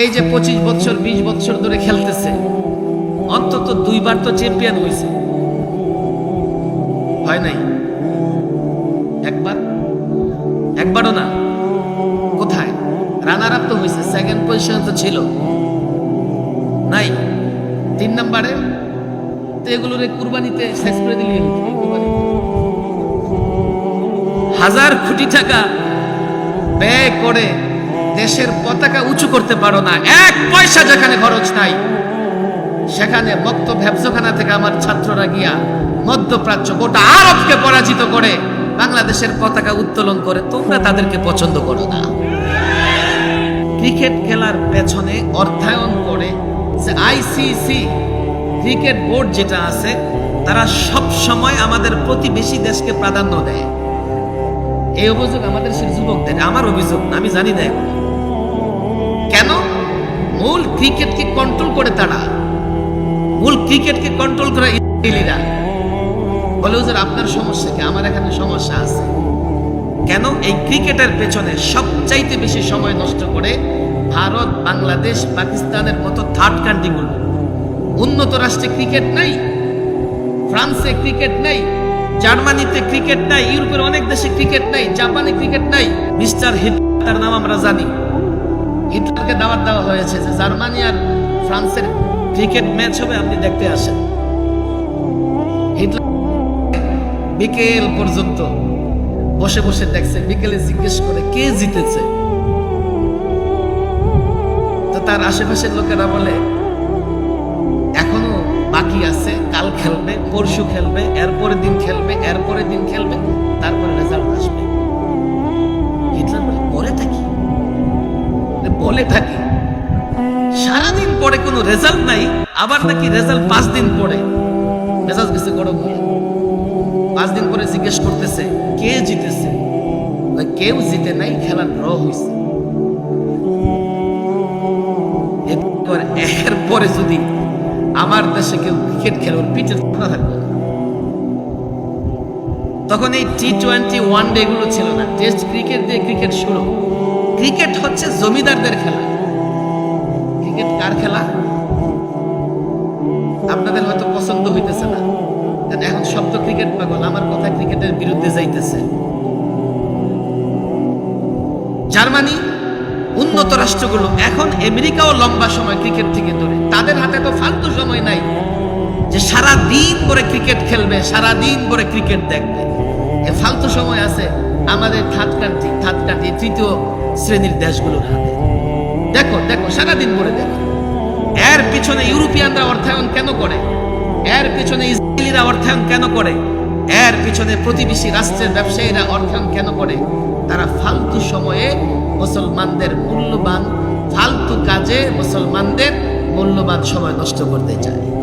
এই যে পঁচিশ বছর বিশ বছর ধরে খেলতেছে, অন্তত দুইবার তো চ্যাম্পিয়ন হয়েছে হয় নাই? একবার? একবারও না। কোথায়? রানার আপ তো হয়েছে সেকেন্ড পজিশন তো ছিল। নাই? তিন নম্বরে? তো এগুলোর কুরবানিতে শেষ করে দিলি। হাজার কোটি টাকা ব্যয় করে দেশের পতাকা উঁচু করতে পারো না। এক পয়সা যেখানে খরচ নাই, সেখানে বক্তব্য ভ্যাবসখানা থেকে আমার ছাত্ররা গিয়া মধ্যপ্রাচ্য গোটা আরবকে পরাজিত করে বাংলাদেশের পতাকা উত্তোলন করে, তোমরা তাদেরকে পছন্দ করো না। ক্রিকেট খেলার পেছনে অর্থায়ন করে যে আইসিসি ক্রিকেট বোর্ড যেটা আছে, তারা সব সময় আমাদের প্রতিবেশী দেশকে প্রাধান্য দেয়। এই অভিযোগ আমাদের সেই যুবকদের, আমার অভিযোগ আমি জানি না মূল ক্রিকেটকে কন্ট্রোল করে তারা। মূল ক্রিকেটকে কন্ট্রোল করে ইসরায়েলিরা। বলে, হুজুর, আপনার সমস্যা কি? আমার এখানে সমস্যা আছে। কেন? এই ক্রিকেটের পেছনে সবচাইতে বেশি সময় নষ্ট করে ভারত, বাংলাদেশ, পাকিস্তানের মতো থার্ড কান্ট্রিগুলো উন্নত রাষ্ট্রে ক্রিকেট নাই, ফ্রান্সে ক্রিকেট নাই, জার্মানিতে ক্রিকেট নাই, ইউরোপের অনেক দেশে ক্রিকেট নাই, জাপানে ক্রিকেট নাই। মিস্টার হিটলার নাম আমরা জানি। হিটলারকে দাওয়াত দেওয়া হয়েছে যে জার্মানি আর ফ্রান্সের ক্রিকেট ম্যাচ হবে, আপনি দেখতে আসেন। বিকেল পর্যন্ত বসে বসে দেখছে, বিকেলে জিজ্ঞেস করে কে জিতেছে? তো তার আশেপাশের লোকেরা বলে, এখনও বাকি আছে, কাল খেলবে, পরশু খেলবে এরপরে দিন খেলবে এরপরে বলে, থাকি সারাদিন পরে কোনো রেজাল্ট নাই আবার নাকি রেজাল্ট পাঁচ দিন পরে। মেজাজ গেছে গরম পাঁচ দিন পরে জিজ্ঞেস করতেছে কে জিতেছে? কেউ জিতে নাই খেলা ড্র হয়েছে এরপর এরপরে যদি আমার দেশে কেউ ক্রিকেট খেলে ওর পিঠের খোলা থাকবে। তখন এই টি টোয়েন্টি ওয়ান ডে গুলো ছিল না। টেস্ট ক্রিকেট দিয়ে ক্রিকেট শুরু। ক্রিকেট হচ্ছে জমিদারদের খেলা। ক্রিকেট কার খেলা? আপনাদের হয়তো পছন্দ হইতেছে না। কারণ এখন শব্দ ক্রিকেট পাগল, আমার কথা ক্রিকেটের বিরুদ্ধে যাইতেছে। জার্মানি উন্নত রাষ্ট্রগুলো, এখন আমেরিকাও লম্বা সময় ক্রিকেট থেকে দূরে। তাদের হাতে তো ফালতু সময় নাই যে সারা দিন করে ক্রিকেট খেলবে সারা দিন করে ক্রিকেট দেখবে। এ ফালতু সময় আছে। আমাদের থার্ড কান্ট্রি তৃতীয় শ্রেণির দেশগুলোর হাতে। দেখো দেখো সারা দিন করে দেখো। এর পিছনে ইউরোপিয়ানরা অর্থায়ন কেন করে? এর পিছনে ইসরায়েলিরা অর্থায়ন কেন করে? এর পিছনে প্রতিবেশী রাষ্ট্রের ব্যবসায়ীরা অর্থায়ন কেন করে? তারা ফালতু সময়ে মুসলমানদের মূল্যবান, ফালতু কাজে মুসলমানদের মূল্যবান সময় নষ্ট করতে চায়।